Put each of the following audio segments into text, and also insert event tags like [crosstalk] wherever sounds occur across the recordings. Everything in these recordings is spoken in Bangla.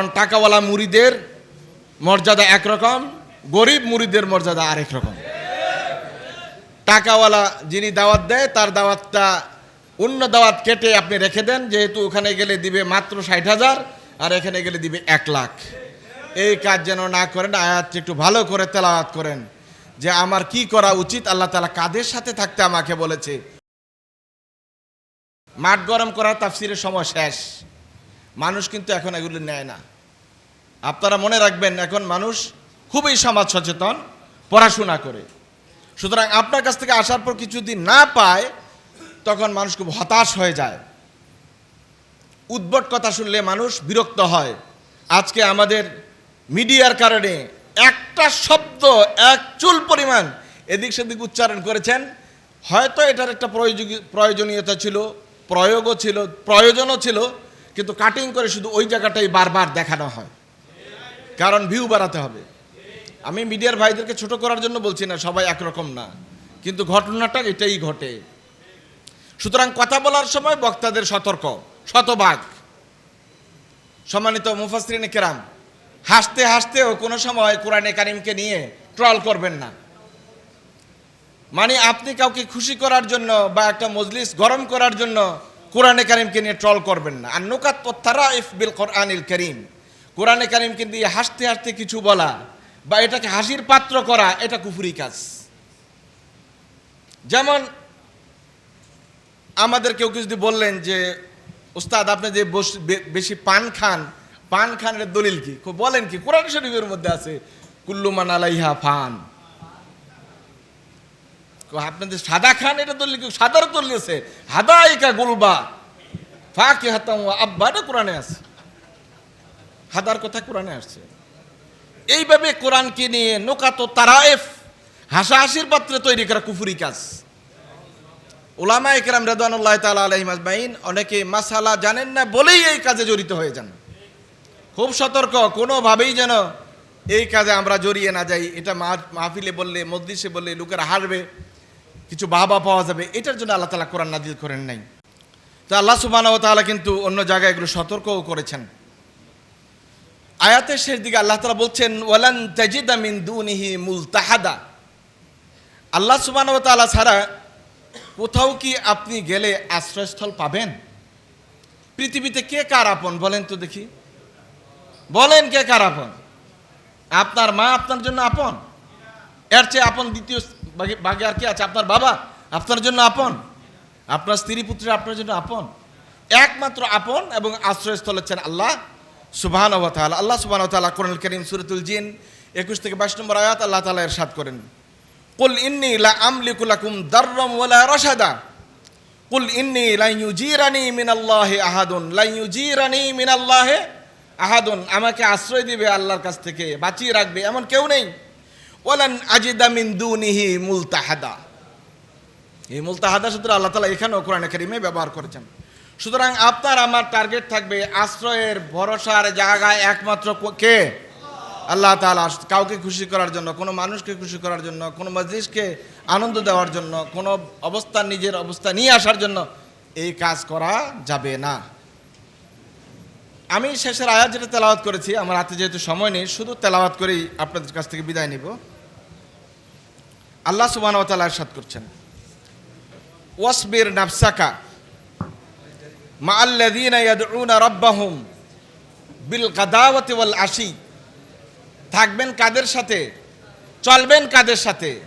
কারণ টাকাওয়ালা মুড়িদের মর্যাদা একরকম, গরিব মুড়িদের মর্যাদা আরেক রকম। টাকাওয়ালা যিনি দাওয়াত দেয়, তার দাওয়াতটা অন্য দাওয়াত কেটে আপনি রেখে দেন, যেহেতু ওখানে গেলে দিবে মাত্র ষাট হাজার, আর এখানে গেলে দিবে এক লাখ। এই কাজ যেন না করেন, আয়াতটি একটু ভালো করে তেলাওয়াত করেন, যে আমার কি করা উচিত, আল্লাহ তালা কাদের সাথে থাকতে আমাকে বলেছে। মাঠ গরম করার তাফসিরের সময় শেষ। মানুষ কিন্তু এখন এগুলো নেয় না। আপনারা মনে রাখবেন, এখন মানুষ খুবই সমাজ সচেতন পড়াশোনা করে। সুতরাং আপনার কাছ থেকে আসার পর কিছুদিন না পায়, তখন মানুষ খুব হতাশ হয়ে যায়। উদ্ভট কথা শুনলে মানুষ বিরক্ত হয়। আজকে আমাদের মিডিয়ার কারণে একটা শব্দ, এক চুল পরিমাণ এদিক সেদিক উচ্চারণ করেছেন। হয়তো এটার একটা প্রয়োজনীয়- প্রয়োজনীয়তা ছিল, প্রয়োগও ছিল, প্রয়োজনও ছিল, কিন্তু কাটিং করে শুধু ওই জায়গাটাই বারবার দেখানো হয়। কারণ ভিউ বাড়াতে হবে। আমি মিডিয়ার ভাইদেরকে ছোট করার জন্য বলছি না, সবাই একরকম না। কিন্তু ঘটনাটা এটাই ঘটে। সুতরাং কথা বলার সময় বক্তাদের সতর্ক, শতভাগ। সম্মানিত মুফাসরিন কেরাম, হাসতে হাসতেও কোনো সময় কোরআনে কারিমকে নিয়ে ট্রল করবেন না। মানে আপনি কাউকে খুশি করার জন্য বা একটা মজলিস গরম করার জন্য কোরআনে কারিমকে নিয়ে ট্রল করবেন না। আর নোকাত বিল কোরআনিল করিম। কোরআনে কারিমকে দিয়ে হাসতে হাসতে কিছু বলা বা এটাকে হাসির পাত্র করা, এটা কুফুরি কাজ। যেমন আমাদের কেউ কেউ যদি বললেন যে উস্তাদ আপনি যে বেশি পান খান, পান খানের দলিল কি? বলেন কি? কোরআন শরীফের মধ্যে আছে কুল্লুমান আলাইহা ফান। আপনাদের সাদা খান, এটা দলিল কি? সাদার দলিল আছে হাদাইকা গুলবা। ফাঁকি হাতাম আব্বা এটা কোরআনে আছে। হাদার কথা কোরআনে আসছে। এইভাবে কোরআনকে নিয়ে নৌকা নোকাতো তারায়েফ, হাসাহাসির পাত্রে তৈরি করা কুফুরি কাজ। ওলামা একরাম রেদানুল্লাহ তালা আলহিম আজমাইন অনেকে মাসালা জানেন না বলেই এই কাজে জড়িত হয়ে যান। খুব সতর্ক, কোনোভাবেই যেন এই কাজে আমরা জড়িয়ে না যাই। এটা মাহফিলে বললে, মজলিসে বললে লোকেরা হারবে কিছু বাহবা পাওয়া যাবে। এটার জন্য আল্লাহ তালা কোরআন নাজিল করেন নাই। তো আল্লাহ সুবাহ তাআলা কিন্তু অন্য জায়গায় এগুলো সতর্কও করেছেন। আয়াতের শেষ দিকে আল্লাহ তালা বলছেন, ওয়ালান তাজিদা মিন দুনিহি মুলতাহাদা। আল্লাহ সুবহানাহু ওয়া তাআলা ছাড়া কোথাও কি আপনি গেলে আশ্রয়স্থল পাবেন? পৃথিবীতে কে কার আপন বলেন তো দেখি। বলেন কে কার আপন? আপনার মা আপনার জন্য আপন? এর চেয়ে আপন দ্বিতীয় বাগে আর কি আছে? আপনার বাবা আপনার জন্য আপন? আপনার স্ত্রী পুত্র আপনার জন্য আপন? একমাত্র আপন এবং আশ্রয়স্থল হচ্ছেন আল্লাহ সুবহান ওয়া তাআলা। আল্লাহ সুবহান ওয়া তাআলা কোরআনুল কারীম সূরাতুল জিন 21 থেকে 22 নম্বর আয়াত আল্লাহ তাআলা ইরশাদ করেন। কুল ইন্নি লা আমলিকু লাকুম দাররাম ওয়ালা কুল ইন্নী লা ইউজিরানি মিনাল্লাহি আহাদুন। লা ইউজিরানি মিনাল্লাহি আহাদুন। আমাকে আশ্রয় দিবে আল্লাহর কাছ থেকে, বাঁচিয়ে রাখবে এমন কেউ নেই। ওয়ালান আজিদা মিন দুনিহি মুলতাহাদা। এই মুলতাহাদা সূত্র আল্লাহ তাআলা এখানেও কোরআনে কারিমে ব্যবহার করেছেন। সুতরাং আপনার আমার টার্গেট থাকবে আশ্রয়ের ভরসার জায়গায় একমাত্র কো- আল্লাহ তালা কাউকে খুশি করার জন্য, কোনো মানুষকে খুশি করার জন্য, কোনো মজলিসকে আনন্দ দেওয়ার জন্য, কোনো অবস্থা, নিজের অবস্থা নিয়ে আসার জন্য এই কাজ করা যাবে না। আমি শেষের আয়াত যেটা তেলাওয়াত করেছি, আমার হাতে যেহেতু সময় নেই, শুধু তেলাওয়াত করেই আপনাদের কাছ থেকে বিদায় নিব। আল্লাহ সুবহান ওয়া তাআলা করছেন। ওয়াসবির নাফসাকা মা আল্লাযীনা ইয়াদউনা রাব্বাহুম বিল গাদাওয়াতি ওয়াল আশি থাকবেন কাদের সাথে? চলবেন কাদের সাথে?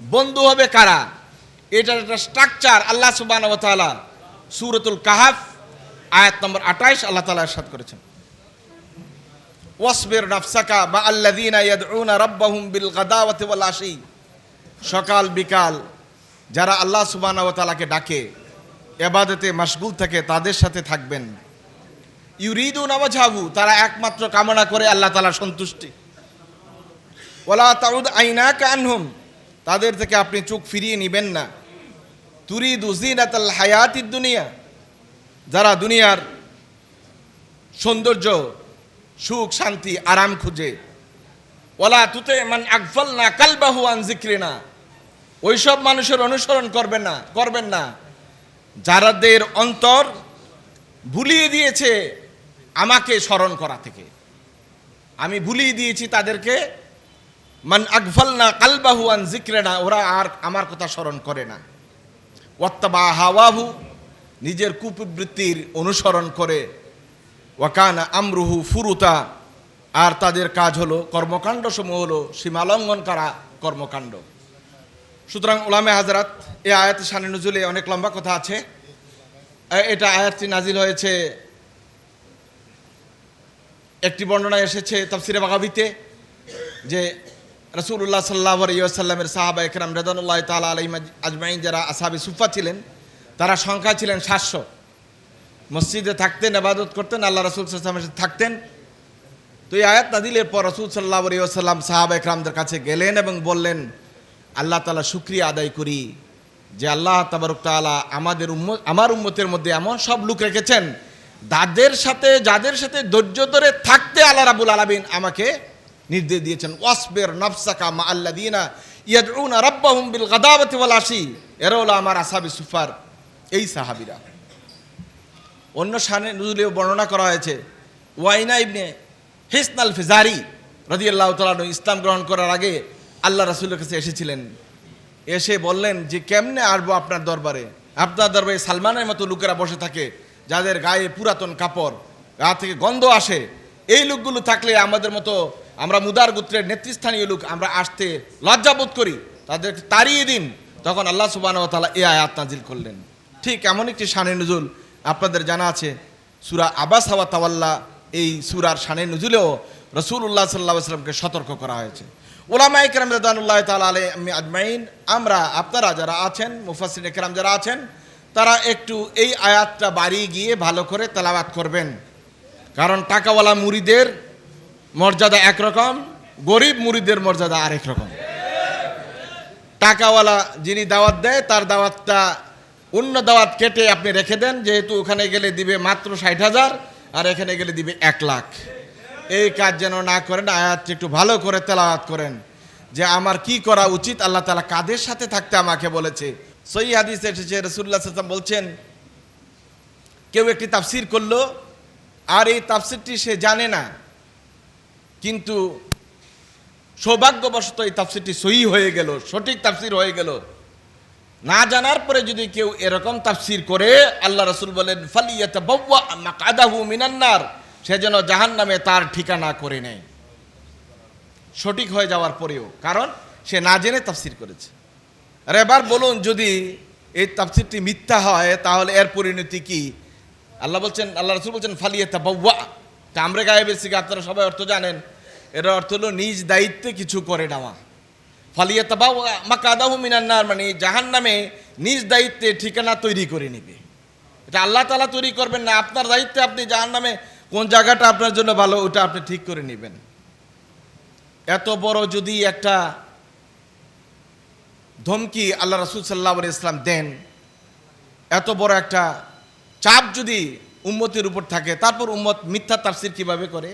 বন্ধু হবে কারা? এটার একটা স্ট্রাকচার আল্লাহ তাআলা সূরাতুল কাহাফ, আয়াত নম্বর 28 আল্লাহ তাআলা ইরশাদ করেছেন। ওয়াসবির নাফসাকা আল্লাযীনা ইয়াদউনা রাব্বাহুম বিল গাদাওয়াতি ওয়াল আশি সকাল বিকাল যারা আল্লাহ ওয়া ডাকে এবাদতে মাশগুল থাকে তাদের সাথে থাকবেন। ইউরিদু নামাজাবু তারা একমাত্র কামনা করে আল্লাহ তাআলা সন্তুষ্টি। ওয়ালা তাউদ আইনাকা আনহুম, তাদের থেকে আপনি চোখ ফিরিয়ে নেবেন না। তুরিদু জিনাতাল হায়াতিদ দুনিয়া, যারা দুনিয়ার সৌন্দর্য, সুখ, শান্তি, আরাম খুঁজে। ওলা তুতে মান আকফল না কালবাহু আন জিক্রিনা ওইসব মানুষের অনুসরণ করবেন না করবেন না। যারাদের অন্তর ভুলিয়ে দিয়েছে আমাকে স্মরণ করা থেকে। আমি ভুলিয়ে দিয়েছি তাদেরকে, মান আকফাল না কালবাহু জিক্রে না ওরা আর আমার কথা স্মরণ করে না। ওয়াত্তাবা হাওয়াহু নিজের কুপ্রবৃত্তির অনুসরণ করে। ওয়াকানা আমরুহু ফুরুতা আর তাদের কাজ হলো কর্মকাণ্ড সমূহ হলো সীমালঙ্ঘন করা কর্মকাণ্ড। সুতরাং ওলামে হাজরাত এই আয়াত শানে নজুলে অনেক লম্বা কথা আছে। এটা আয়াতটি নাজিল হয়েছে, একটি বর্ণনা এসেছে তফসিরে বাগাবিতে, যে রসুল্লাহ সাল্লাহ আলিয়াল্লামের সাহাবা একরাম রেদানুল্লাহ তালা আলহিম আজমাইন, যারা আসাবি সুফা ছিলেন, তারা সংখ্যা ছিলেন সাতশো। মসজিদে থাকতেন আবাদত করতেন, আল্লাহ রসুল সাল্লামের সাথে থাকতেন। তো এই আয়াত নাদিলের পর রসুল সাল্লাহ আলিয়াল্লাম সাহাবা একরামদের কাছে গেলেন এবং বললেন আল্লাহ তালা শুক্রিয়া আদায় করি যে আল্লাহ তাবারক তাআলা আমাদের উম্মত আমার উম্মতের মধ্যে এমন সব লোক রেখেছেন, যাদের সাথে যাদের সাথে ধৈর্য ধরে থাকতে আল্লাহ রাবুল আলামিন আমাকে নির্দেশ দিয়েছেন। ওয়াসবের নফসাকা মা আল্লাদিনা ইয়াদউনা রাব্বাহুম বিল গাদাওয়াতি ওয়াল আশি। এরা হলো আমার আসাবি সুফার, এই সাহাবিরা। অন্য শানে নুজুলেও বর্ণনা করা হয়েছে, ওয়াইনা ইবনে হিসনাল ফিজারি রাদিয়াল্লাহু তাআলা ইসলাম গ্রহণ করার আগে আল্লাহ রাসূলের কাছে এসেছিলেন। এসে বললেন যে, কেমনে আসব আপনার দরবারে? আপনার দরবারে সালমানের মতো লোকেরা বসে থাকে, যাদের গায়ে পুরাতন কাপড়, গা থেকে গন্ধ আসে। এই লোকগুলো থাকলে আমাদের মতো আমরা মুদার গোত্রের নেতৃস্থানীয় লোক আমরা আসতে লজ্জাবোধ করি। তাদেরকে তাড়িয়ে দিন। তখন আল্লাহ সুবাহ তালা এ আয়াত নাজিল করলেন। ঠিক এমন একটি শানে নজুল আপনাদের জানা আছে। সুরা আবাস হাওয়া তাওয়াল্লা এই সুরার শানে নজুলেও রসুল্লাহ সাল্লাহ সাল্লামকে সতর্ক করা হয়েছে। ওলামা ইকরাম রেদানুল্লাহ তালা আজমাইন, আমরা আপনারা যারা আছেন মুফাসিন একরাম যারা আছেন, তারা একটু এই আয়াতটা বাড়ি গিয়ে ভালো করে তেলাবাত করবেন। কারণ টাকাওয়ালা মুড়িদের মর্যাদা একরকম, গরিব মুড়িদের মর্যাদা আরেক রকম। টাকাওয়ালা যিনি দাওয়াত দেয়, তার দাওয়াতটা অন্য দাওয়াত কেটে আপনি রেখে দেন, যেহেতু ওখানে গেলে দিবে মাত্র ষাট হাজার, আর এখানে গেলে দিবে এক লাখ। এই কাজ যেন না করেন, আয়াতটি একটু ভালো করে তেলাওয়াত করেন। যে আমার কি করা উচিত, আল্লাহ তালা কাদের সাথে থাকতে আমাকে বলেছে। সই হাদিস এসেছে রসুল্লাহ সাল্লাম বলছেন, কেউ একটি তাফসির করল, আর এই তাফসিরটি সে জানে না, কিন্তু সৌভাগ্যবশত এই তাফসিরটি সহি হয়ে গেল, সঠিক তাফসির হয়ে গেল। না জানার পরে যদি কেউ এরকম তাফসির করে, আল্লাহ রসুল বলেন ফালিয়াতে মাকাদাহু মিনান্নার সে যেন জাহান নামে তার ঠিকানা করে নেয়। সঠিক হয়ে যাওয়ার পরেও, কারণ সে না জেনে তাফসির করেছে। আর এবার বলুন, যদি এই তাফসিরটি মিথ্যা হয়, তাহলে এর পরিণতি কি? আল্লাহ বলছেন, আল্লাহ রসুল বলছেন ফালিয়াতে তা কামরে গায়ে বেশি আপনারা সবাই অর্থ জানেন। এর অর্থ হলো নিজ দায়িত্বে কিছু করে নেওয়া। ফালিয়া বা মাকাদাহু মিনান্নার মানে জাহান নামে নিজ দায়িত্বে ঠিকানা তৈরি করে নেবে। এটা আল্লাহ তালা তৈরি করবেন না, আপনার দায়িত্বে আপনি জাহান নামে কোন জায়গাটা আপনার জন্য ভালো, ওটা আপনি ঠিক করে নেবেন। এত বড় যদি একটা ধমকি আল্লাহ রসুল সাল্লাহ ইসলাম দেন, এত বড় একটা চাপ যদি উম্মতের উপর থাকে, তারপর উম্মত মিথ্যা তাফসির কীভাবে করে?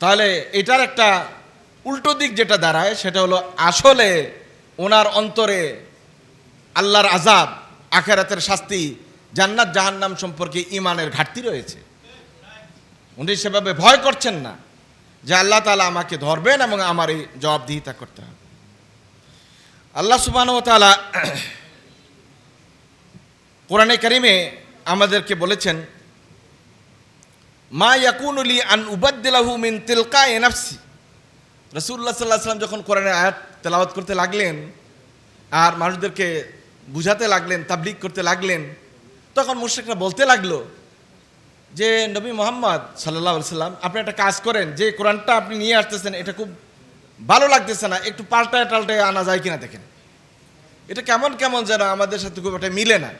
তাহলে এটার একটা উল্টো দিক যেটা দাঁড়ায়, সেটা হলো আসলে ওনার অন্তরে আল্লাহর আজাব আখেরাতের শাস্তি জান্নাত জাহান্নাম সম্পর্কে ইমানের ঘাটতি রয়েছে। উনি সেভাবে ভয় করছেন না যে আল্লাহ তালা আমাকে ধরবেন এবং আমার এই জবাবদিহিতা করতে হবে। আল্লাহ সুবাহ তালা কোরআনে কারিমে আমাদেরকে বলেছেন, মা ইয়াকুনুলি আন উবাদ্দিলাহু মিন তিলকা এনাফসি রসুল্লাহ সাল্লাহ সাল্লাম যখন কোরআনের আয়াত তেলাওয়াত করতে লাগলেন, আর মানুষদেরকে বুঝাতে লাগলেন তাবলিক করতে লাগলেন তখন মুশ্রিকরা বলতে লাগল যে, নবী মোহাম্মদ সাল্লাহ সাল্লাম, আপনি একটা কাজ করেন, যে কোরআনটা আপনি নিয়ে আসতেছেন, এটা খুব ভালো লাগতেছে না, একটু পাল্টায় টাল্টায় আনা যায় কিনা দেখেন। এটা কেমন কেমন যেন আমাদের সাথে খুব একটা মিলে না।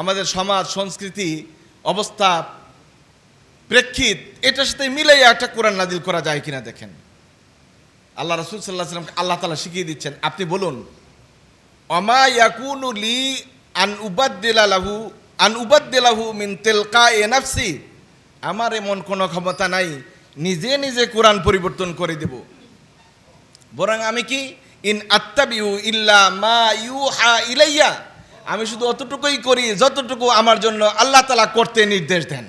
আমাদের সমাজ, সংস্কৃতি, অবস্থা, প্রেক্ষিত, এটার সাথে মিলে একটা কোরআন নাজিল করা যায় কিনা দেখেন। আল্লাহ রসুল সাল্লাহ সাল্লামকে আল্লাহ তালা শিখিয়ে দিচ্ছেন, আপনি বলুন, অমা ইয়াকুনু লি আন উবাদ্দিলাহু আন উবাদ্দিলাহু মিন তেলকা এনাফসি আমার এমন কোনো ক্ষমতা নাই, নিজে নিজে কোরআন পরিবর্তন করে দেব। বরং আমি কি? ইন আত্তাবিউ ইল্লা মা ইউহা ইলাইয়া। আমি শুধু অতটুকুই করি যতটুকু আমার জন্য আল্লাহ তালা করতে নির্দেশ দেন।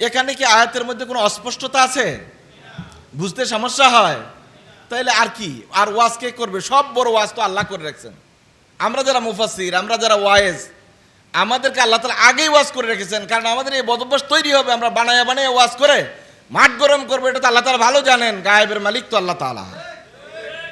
এখানে কি আয়াতের মধ্যে কোনো অস্পষ্টতা আছে? বুঝতে সমস্যা হয়? তাইলে আর কি? আর ওয়াজ কে করবে? সব বড় ওয়াজ তো আল্লাহ করে রাখছেন। আমরা যারা মুফাসির আমরা যারা ওয়াইজ, আমাদেরকে আল্লাহ তালা আগেই ওয়াজ করে রেখেছেন, কারণ আমাদের এই বদভ্যাস তৈরি হবে, আমরা বানায় বানায় ওয়াজ করে মাঠ গরম করব, এটা তো আল্লাহ তালা ভালো জানেন, গায়েবের মালিক তো আল্লাহ তালা।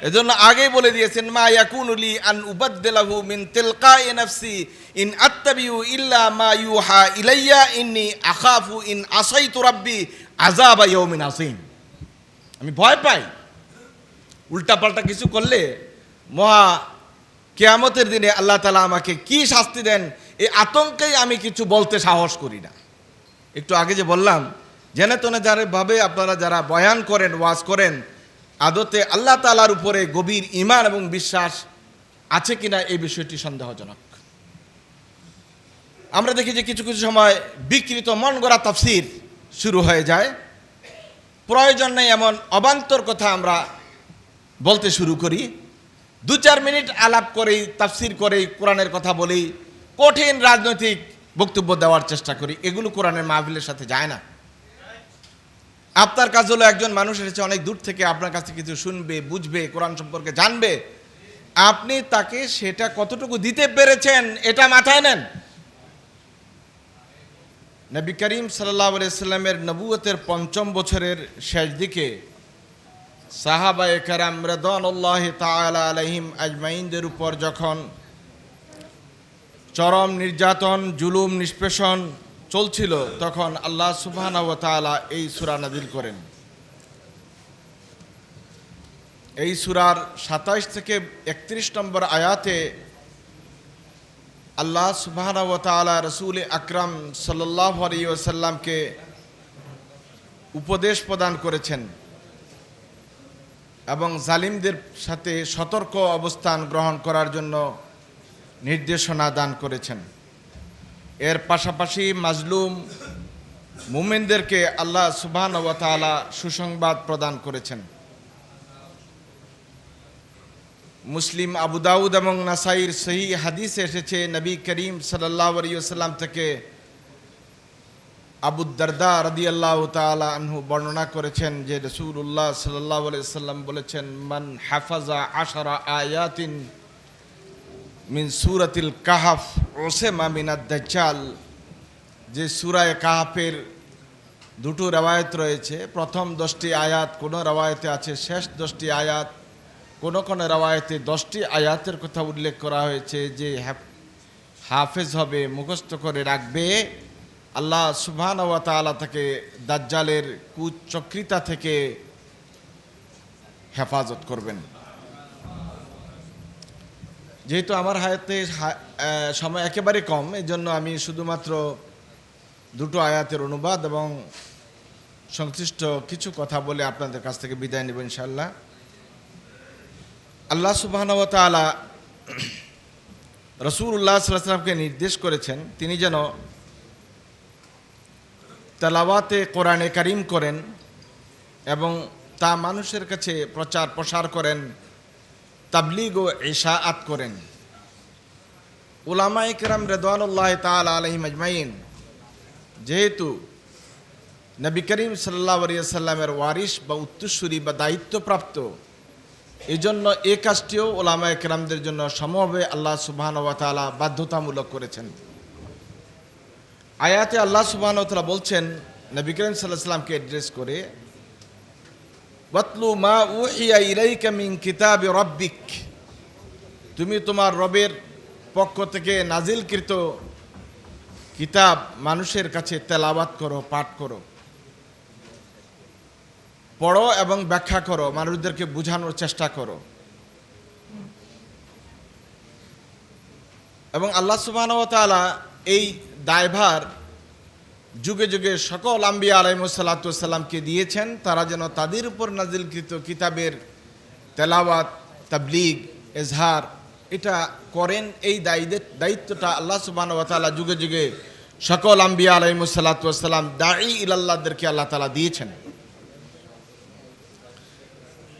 এজন্য আগেই বলে দিয়েছেন, মা ইয়াকুনুলি আন উবাদ্দিলাহু মিন তিলকাই নাফসি, ইন আত্তাবিউ ইল্লা মা ইউহা ইলাইয়া, ইন্নি আখাফু ইন আসাইতু রাব্বি আযাবা ইয়াউমিন আসীম আমি ভয় পাই। উল্টাপাল্টা কিছু করলে মহা কেয়ামতের দিনে আল্লাহ তালা আমাকে কি শাস্তি দেন, এই আতঙ্কেই আমি কিছু বলতে সাহস করি না। একটু আগে যে বললাম, জেনে তনে যারা ভাবে আপনারা যারা বয়ান করেন, ওয়াজ করেন, আদতে আল্লাহ তালার উপরে গভীর ইমান এবং বিশ্বাস আছে কিনা এই বিষয়টি সন্দেহজনক। আমরা দেখি যে কিছু কিছু সময় বিকৃত মন গড়া তাফসির শুরু হয়ে যায়। প্রয়োজন নেই এমন অবান্তর কথা আমরা বলতে শুরু করি। দু চার মিনিট আলাপ করেই, তাফসির করেই, কোরআনের কথা বলি কঠিন রাজনৈতিক বক্তব্য দেওয়ার চেষ্টা করি। এগুলো কোরআনের মাহফিলের সাথে যায় না। আপনার কাজ হলো একজন মানুষ এসেছে অনেক দূর থেকে, আপনার কাছে কিছু শুনবে, বুঝবে, কোরআন সম্পর্কে জানবে। আপনি তাকে সেটা কতটুকু দিতে পেরেছেন, এটা মাথায় নেন। নবী করিম সাল্লাহ সাল্লামের নবুয়তের পঞ্চম বছরের শেষ দিকে সাহাবায়ে কারাম রেদানুল্লাহ তাআলা আলাইহিম আজমাইনদের উপর যখন চরম নির্যাতন, জুলুম, নিষ্পেষণ চলছিল, তখন আল্লাহ সুবহানাহু ওয়া এই সুরা নাযিল করেন। এই সুরার 27 থেকে একত্রিশ নম্বর আয়াতে আল্লাহ তাআলা রাসূল আকরাম সাল্লাল্লাহু আলাইহি ওয়াসাল্লামকে উপদেশ প্রদান করেছেন। এবং জালিমদের সাথে সতর্ক অবস্থান গ্রহণ করার জন্য নির্দেশনা দান করেছেন। এর পাশাপাশি মাজলুম মুমিনদেরকে আল্লাহ সুবহান ওয়া তাআলা সুসংবাদ প্রদান করেছেন। মুসলিম আবু দাউদ এবং নাসাইর সহি হাদিসে এসেছে, নবী করিম সাল্লাল্লাহু আলাইহি থেকে আবু দারদা রাদি আল্লাহ তালা আনহু বর্ণনা করেছেন যে রসুল্লাহ সাল্লাহ সাল্লাম বলেছেন, মান হাফাজা আশারা আয়াতিন মিন সুরাতিল কাহাফ ওসেমা মিনাদ দাজ্জাল। যে সুরায় কাহাফের দুটো রেওয়ায়ত রয়েছে, প্রথম দশটি আয়াত কোনো রেওয়ায়তে আছে, শেষ দশটি আয়াত কোনো কোনো রেওয়ায়তে দশটি আয়াতের কথা উল্লেখ করা হয়েছে যে হাফেজ হবে, মুখস্থ করে রাখবে। আল্লাহ সুবহান ওয়া তাআলা তাকে দাজ্জালের কুচক্রিতা থেকে হেফাজত করবেন। যেহেতু আমার হায়াতে সময় একেবারে কম এই জন্য আমি শুধুমাত্র দুটো আয়াতের অনুবাদ এবং সংশ্লিষ্ট কিছু কথা বলে আপনাদের কাছ থেকে বিদায় নেব ইনশাল্লাহ আল্লাহ সুবহান ওয়া তাআলা [clears throat] রসুল্লাহ সাল্লামকে নির্দেশ করেছেন, তিনি যেন তেলাওয়াতে কোরআনে কারিম করেন এবং তা মানুষের কাছে প্রচার প্রসার করেন, তাবলিগ ও ইশাআত করেন। উলামা ইকরাম রেদওয়ানুল্লাহ তাআলা আলাইহিম আজমাইন, যেহেতু নবী করিম সাল্লাহ সাল্লামের ওয়ারিশ বা উত্তরসূরি বা দায়িত্বপ্রাপ্ত এই জন্য এ কাজটিও ওলামা একরামদের জন্য সমভাবে আল্লাহ সুবহান ওয়া তাআলা বাধ্যতামূলক করেছেন। আয়াতে আল্লাহ সুবহান ওয়া বলছেন, নবী করিম সাল্লাল্লাহু সাল্লামকে অ্যাড্রেস করে, ওয়াতলু মা উহিয়া ইলাইকা মিন কিতাবি রাব্বিক। তুমি তোমার রবের পক্ষ থেকে নাজিলকৃত কিতাব মানুষের কাছে তেলাওয়াত করো, পাঠ করো। পড়ো এবং ব্যাখ্যা করো, মানুষদেরকে বোঝানোর চেষ্টা করো। এবং আল্লাহ সুবাহতালা এই দায়ভার যুগে যুগে সকল আম্বিয়া আলাইমসাল্লাতামকে দিয়েছেন। তারা যেন তাদের উপর নাজিলকৃত কিতাবের তেলাওয়াত, তাবলিগ, এজহার এটা করেন। এই দায়িত্ব, দায়িত্বটা আল্লাহ সুবাহতালা যুগে যুগে সকল আম্বিয়া আলাইমসাল্লাতাম দায়ী ইলাল্লাহদেরকে আল্লাহ তালা দিয়েছেন।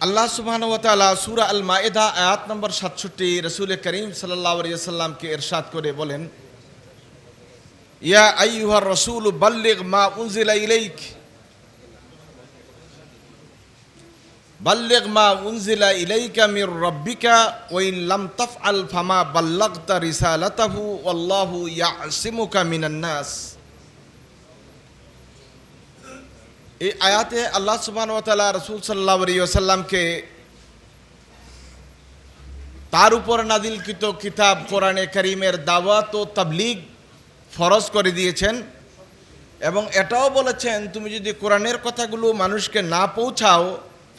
আল্লাহ সুবহান ওয়া তাআলা সূরা আল মাইদা আয়াত নম্বর 67 রাসূল করিম আলাইহি সাল্লামকে ইরশাদ করে বলেন ইয়া আইয়ুহার রসুল বাল্লিগ মা উনজিলা ইলাইক বাল্লিগ মা উনজিলা ইলাইকা মির রাব্বিকা ওয়া ইন লাম তাফআল ফামা বাল্লাগতা রিসালাতাহু ওয়াল্লাহু ইয়াসিমুকা মিনান নাস এই আয়াতে আল্লাহ সুবহানাহু ওয়া তাআলা রাসূল সাল্লাল্লাহু আলাইহি ওয়াসাল্লামকে তার উপর নাদিলকৃত কিতাব কোরআনে করিমের দাওয়াত ও তাবলিগ ফরজ করে দিয়েছেন এবং এটাও বলেছেন, তুমি যদি কোরআনের কথাগুলো মানুষকে না পৌঁছাও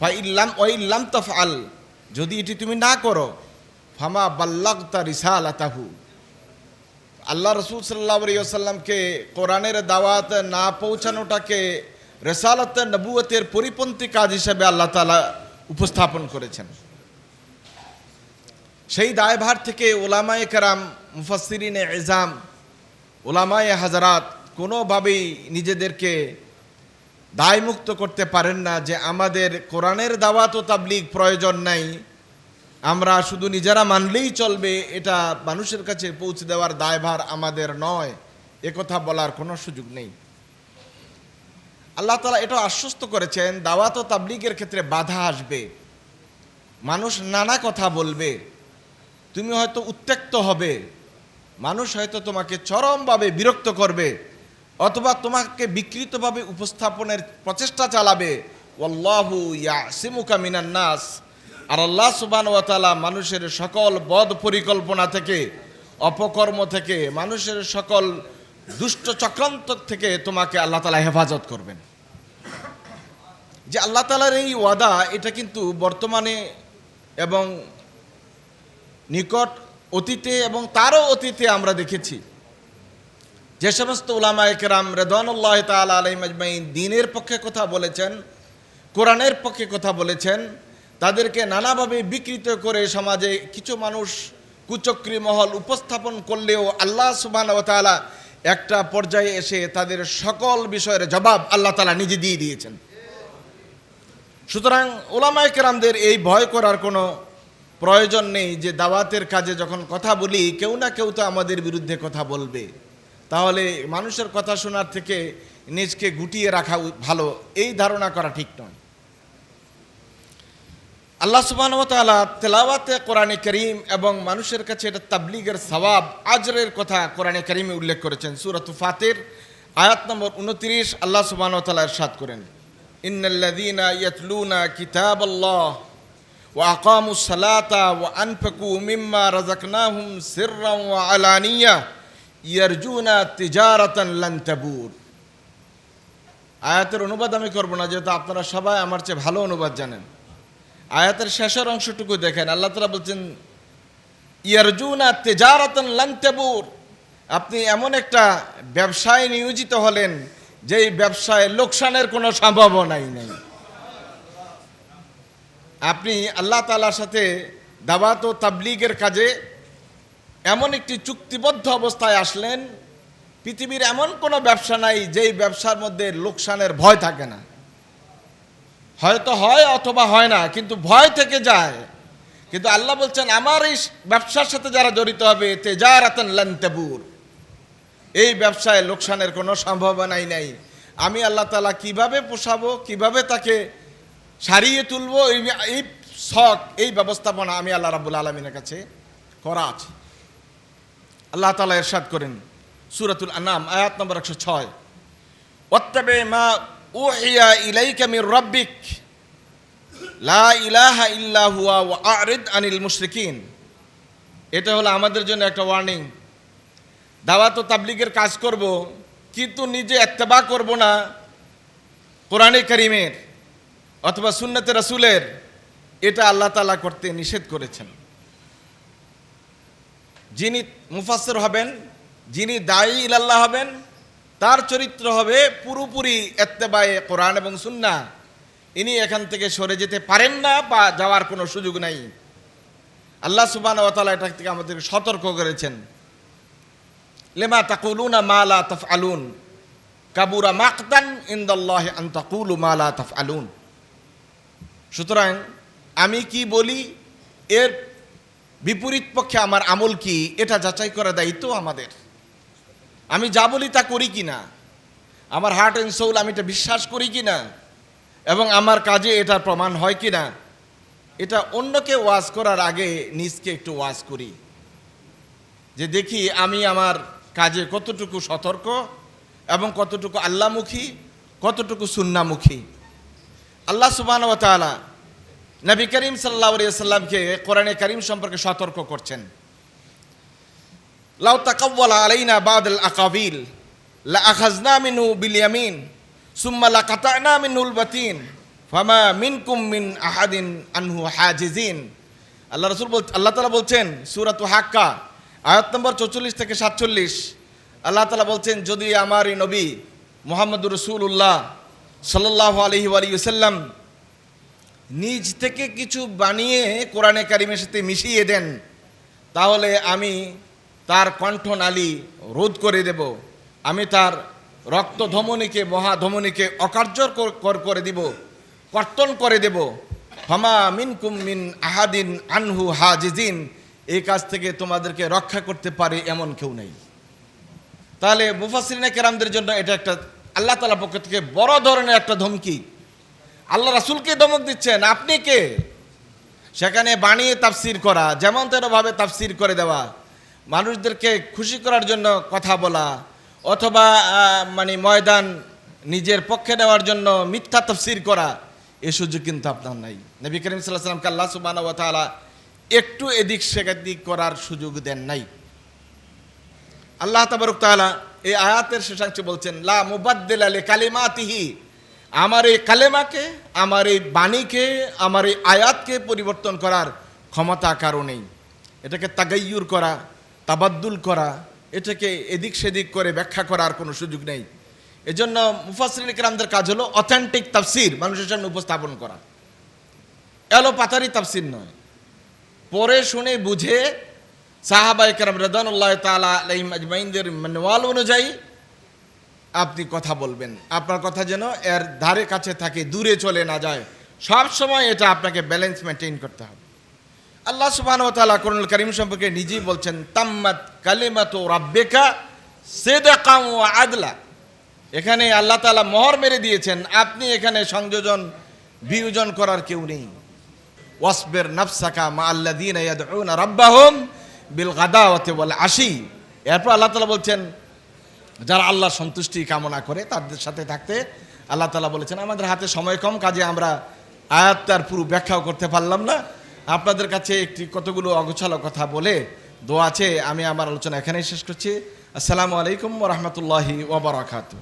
ফা ইল্লাম ও ইল্লাম তফআল, যদি এটি তুমি না করো, ফামা বাল্লাগতা রিসাল আতাহু আল্লাহ রসুল সাল্লাহ সাল্লামকে কোরআনের দাওয়াত না পৌঁছানোটাকে রেসালত নবুয়তের পরিপন্থী কাজ হিসেবে আল্লাহ তালা উপস্থাপন করেছেন। সেই দায়ভার থেকে ওলামায়ে কারাম মুফাসিরিনে এজাম ওলামায়ে হাজারাত কোনোভাবেই নিজেদেরকে দায়মুক্ত করতে পারেন না যে আমাদের কোরআনের দাওয়াত ও তাবলিগ প্রয়োজন নাই। আমরা শুধু নিজেরা মানলেই চলবে, এটা মানুষের কাছে পৌঁছে দেওয়ার দায়ভার আমাদের নয়। কথা বলার কোনো সুযোগ নেই। আল্লাহ তালা এটা আশ্বস্ত করেছেন, দাওয়াত ও তাবলিগের ক্ষেত্রে বাধা আসবে। মানুষ নানা কথা বলবে, তুমি হয়তো উত্ত্যক্ত হবে। মানুষ হয়তো তোমাকে চরমভাবে বিরক্ত করবে, অথবা তোমাকে বিকৃতভাবে উপস্থাপনের প্রচেষ্টা চালাবে। ওয়াল্লাহু ইয়াসিমুকা মিনান নাস। আর আল্লাহ সুবান ওয়াতালা মানুষের সকল বদ পরিকল্পনা থেকে, অপকর্ম থেকে, মানুষের সকল দুষ্ট চক্রান্ত থেকে তোমাকে আল্লাহ তালা হেফাজত করবেন। যে আল্লাহ তালার এই ওয়াদা, এটা কিন্তু বর্তমানে এবং নিকট অতীতে এবং তারও অতীতে আমরা দেখেছি। যে সমস্ত উলামা একরাম রেদানুল্লাহ তাল আলাই মাজমাইন দিনের পক্ষে কথা বলেছেন, কোরআনের পক্ষে কথা বলেছেন, তাদেরকে নানাভাবে বিকৃত করে সমাজে কিছু মানুষ কুচক্রী মহল উপস্থাপন করলেও আল্লাহ সুবান ও তালা একটা পর্যায়ে এসে তাদের সকল বিষয়ের জবাব আল্লাহ তালা নিজে দিয়ে দিয়েছেন। সুতরাং ওলামায় কেরামদের এই ভয় করার কোনো প্রয়োজন নেই যে দাওয়াতের কাজে যখন কথা বলি, কেউ না কেউ তো আমাদের বিরুদ্ধে কথা বলবে। তাহলে মানুষের কথা শোনার থেকে নিজকে গুটিয়ে রাখা ভালো, এই ধারণা করা ঠিক নয়। আল্লাহ সুবাহতালা তেলাওয়াতে কোরআনে করিম এবং মানুষের কাছে এটা তাবলিগের সওয়াব, আজরের কথা কোরআনে করিমে উল্লেখ করেছেন। সুরত ফাতের, আয়াত নম্বর উনত্রিশ, আল্লাহ সুবাহতালা এরশাদ করেন। ইন্নাল্লাযীনা ইয়াতলুনা কিতাবাল্লাহ। وأقاموا الصلاة وأنفقوا مما رزقناهم سرا وعلانية يرجون تجارة لن تبور আয়াতের অনুবাদ আমি করব না যেহেতু আপনারা সবাই আমার চেয়ে ভালো অনুবাদ জানেন আয়াতের শেষের অংশটুকু দেখেন আল্লাহ তালা বলছেন ইয়ারজুনা তেজারাতন লান্তেবুর আপনি এমন একটা ব্যবসায় নিয়োজিত হলেন যেই ব্যবসায় লোকসানের কোনো সম্ভাবনাই নেই আপনি আল্লাহ তালার সাথে দাওয়াত ও তাবলিগের কাজে এমন একটি চুক্তিবদ্ধ অবস্থায় আসলেন, পৃথিবীর এমন কোনো ব্যবসা নাই যেই ব্যবসার মধ্যে লোকসানের ভয় থাকে না। হয়তো হয় অথবা হয় না, কিন্তু ভয় থেকে যায়। কিন্তু আল্লাহ বলছেন, আমার এই ব্যবসার সাথে যারা জড়িত হবে, তেজারাতন লান্তেবুর এই ব্যবসায় লোকসানের কোনো সম্ভাবনাই নাই। আমি আল্লাহ তালা কীভাবে পোষাবো, কীভাবে তাকে সারিয়ে তুলবো, এই শখ, এই ব্যবস্থাপনা আমি আল্লাহ রাবুল আলমিনের কাছে করা আছে। আল্লাহ তালা এরশাদ করেন সুরাতুল আনাম আয়াত নম্বর একশো ছয়। ওত্তাবে মা উহিয়া ইলাইকা মির রব্বিক, লা ইলাহা ইল্লা হুয়া ওয়া আরিদ আনিল মুশরিকিন। এটা হলো আমাদের জন্য একটা ওয়ার্নিং। দাওয়াত ও তাবলিগের কাজ করব, কিন্তু নিজে এত্তেবা করব না কোরআনে করিমের। অথবা সুন্নতে রাসূলের, এটা আল্লাহ তালা করতে নিষেধ করেছেন। যিনি মুফাসসির হবেন, যিনি দায়ী ইলাল্লাহ হবেন, তার চরিত্র হবে পুরোপুরি এত্তেবায়ে কোরআন এবং সুন্না। ইনি এখান থেকে সরে যেতে পারেন না বা যাওয়ার কোনো সুযোগ নাই। আল্লাহ সুবান ওতালা এটা থেকে আমাদেরকে সতর্ক করেছেন। লেমা তাকুলুনা মালা তফ আলুন কাবুরা মাকতান ইন্দাল্লাহ আন তাকুলু মালা তফ আলুন সুতরাং আমি কি বলি, এর বিপরীত পক্ষে আমার আমল কি, এটা যাচাই করার দায়িত্ব আমাদের। আমি যা বলি তা করি কি না? আমার হার্ট অ্যান্ড সোল আমি এটা বিশ্বাস করি কি না? এবং আমার কাজে এটার প্রমাণ হয় কি না? এটা অন্যকে ওয়াজ করার আগে নিজকে একটু ওয়াজ করি। যে দেখি আমি আমার কাজে কতটুকু সতর্ক এবং কতটুকু আল্লামুখী, কতটুকু সুন্নামুখী। আল্লাহ সুবাহ তাআলা নবী করিম সাল্লাহ সাল্লামকে কোরআনে করিম সম্পর্কে সতর্ক করছেন। লাউ তাকাওয়ালা আলাইনা বাদাল আকাবিল, লা আখাজনা মিনহু বিল ইয়ামিন, সুম্মা লা কাতানা মিনহুল বাতিন, ফামা মিনকুম মিন আহাদিন আনহু হাজিজিন। আল্লাহ রাসূল বল আল্লাহ তাআলা বলছেন, সূরাত হাক্কা, আয়াত নম্বর 44 থেকে 47 আল্লাহ তাআলা বলছেন, যদি আমার এই নবী মুহাম্মদুর রাসূলুল্লাহ সাল্লাল্লাহু আলাইহি ওয়া সাল্লাম নিজ থেকে কিছু বানিয়ে কোরআনে কারিমের সাথে মিশিয়ে দেন, তাহলে আমি তার কণ্ঠনালী রোধ করে দেব, আমি তার রক্ত ধমনীকে মহাধমনীকে অকার্যর কর- দিব, কর্তন করে দেব। হমা মিন কুম মিন আহাদিন আনহু হাজিজিন, এই কাজ থেকে তোমাদেরকে রক্ষা করতে পারে এমন কেউ নেই। তাহলে মুফাসরিনা কেরামদের জন্য এটা একটা আল্লাহ তালা পক্ষ থেকে বড় ধরনের একটা ধমকি। আল্লাহ রাসুলকে ধমক দিচ্ছেন, আপনি কে? সেখানে বানিয়ে তাফসির করা, যেমন তেরোভাবে তাফসির করে দেওয়া, মানুষদেরকে খুশি করার জন্য কথা বলা, অথবা মানে ময়দান নিজের পক্ষে নেওয়ার জন্য মিথ্যা তফসির করা, এ সুযোগ কিন্তু আপনার নাই। নবী করিম সাল্লাহ সাল্লামকে আল্লাহ সুবাহ একটু এদিক সেদিক করার সুযোগ দেন নাই। আল্লাহ তাবারক তাআলা এই আয়াতের শেষাংশে বলছেন, লা মুবাদ্দিল আলী কালিমাতিহি আমার এই কালেমাকে, আমার এই বাণীকে, আমার এই আয়াতকে পরিবর্তন করার ক্ষমতা কারও নেই। এটাকে তাগাইয়ুর করা, তাবাদ্দুল করা, এটাকে এদিক সেদিক করে ব্যাখ্যা করার কোনো সুযোগ নেই। এজন্য মুফাসরিন ইকরামদের কাজ হলো অথেন্টিক তাফসির, মানুষের সামনে উপস্থাপন করা। এলো পাতারি তাফসির নয়। পরে শুনে, বুঝে সাহাবা একরাম রদানুল্লাহ তালা আলাইহিম আজমাইনদের মানওয়াল অনুযায়ী আপনি কথা বলবেন। আপনার কথা যেন এর ধারে কাছে থাকে, দূরে চলে না যায়। সব সময় এটা আপনাকে ব্যালেন্স মেনটেন করতে হবে। আল্লাহ সুবহান ওয়া তাআলা কোরআনুল কারীম সম্পর্কে নিজেই বলছেন, তাম্মাত কালিমাতু রাব্বিকা সিদকাম ও আদলা। এখানে আল্লাহ তালা মোহর মেরে দিয়েছেন, আপনি এখানে সংযোজন, বিয়োজন করার কেউ নেই। ওয়াসবির নাফসাকা মা আল্লাযীনা ইয়াদউনা রাব্বাহুম বিল গাদাওয়াতি বলে আসি এরপর আল্লাহ তাআলা বলছেন, যারা আল্লাহ সন্তুষ্টি কামনা করে, তাদের সাথে থাকতে আল্লাহ তাআলা বলেছেন, আমাদের হাতে সময় কম, কাজে আমরা আয়াতটার পুরো ব্যাখ্যাও করতে পারলাম না। আপনাদের কাছে একটি কতগুলো অগোছালো কথা বলে দোয়া আছে আমি আমার আলোচনা এখানেই শেষ করছি। আসসালামু আলাইকুম রাহমাতুল্লাহি ওয়া বারাকাতুহু।